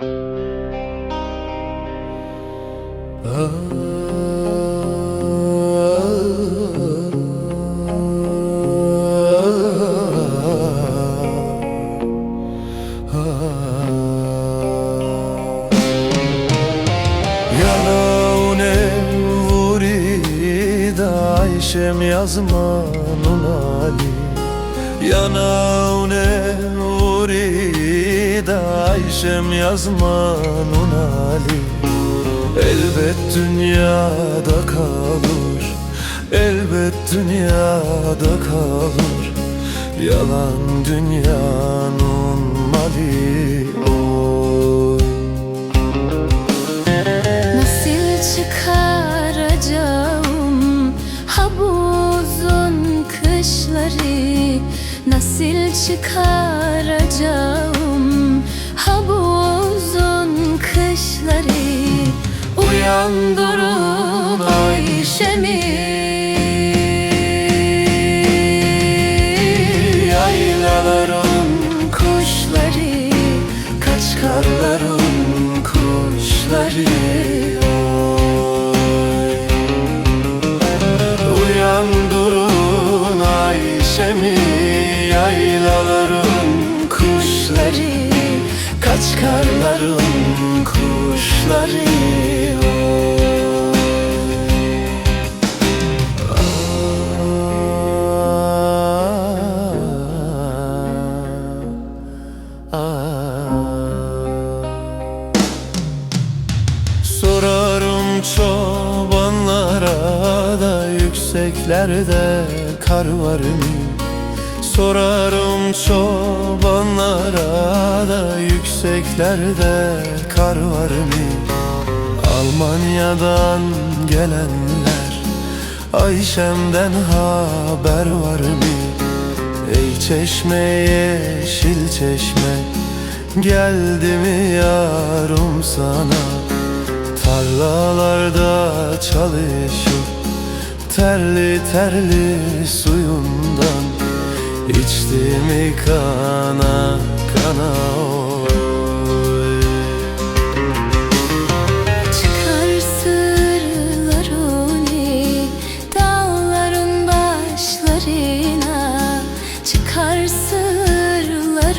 Yanaune vurida Ayşem yazmanın ali Vurida Ayşem yazmanın ali Elbet dünyada kalır. Elbet dünyada kalır. Yalan dünyanın mali oy. Nasıl çıkaracağım ha bu uzun kışları. Nasıl çıkaracağım ha bu uzun kışları Uyandırın Ayşe'mi Yaylaların kuşları Kaç karların kuşları oy. Uyandırın Ayşem'i Yaylaların karların kuşları Sorarım çobanlara da yükseklerde kar var mı? Sorarım çobanlara da yükseklerde kar var mı? Almanya'dan gelenler Ayşem'den haber var mı? Ey çeşme yeşil çeşme Geldi mi yarım sana Tarlalarda çalışıp Terli terli suyundan İçti mi kana kana oy. Çıkar sırlarını dağların başlarına. Çıkar sırlarını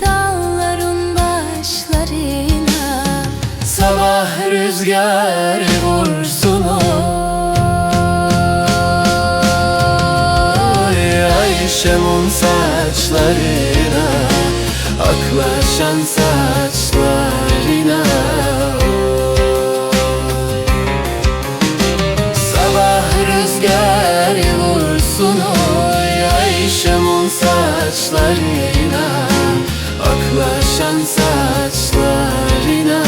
dağların başlarına. Sabah rüzgar vursun Ayşem'in saçlarına Aklaşan saçlarına. Sabah rüzgar vursun oy Ayşem'in saçlarına Aklaşan saçlarına.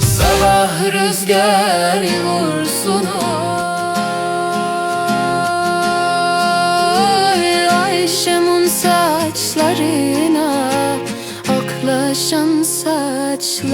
Sabah rüzgar vursun Oy saçlarına Aklaşan saçlarına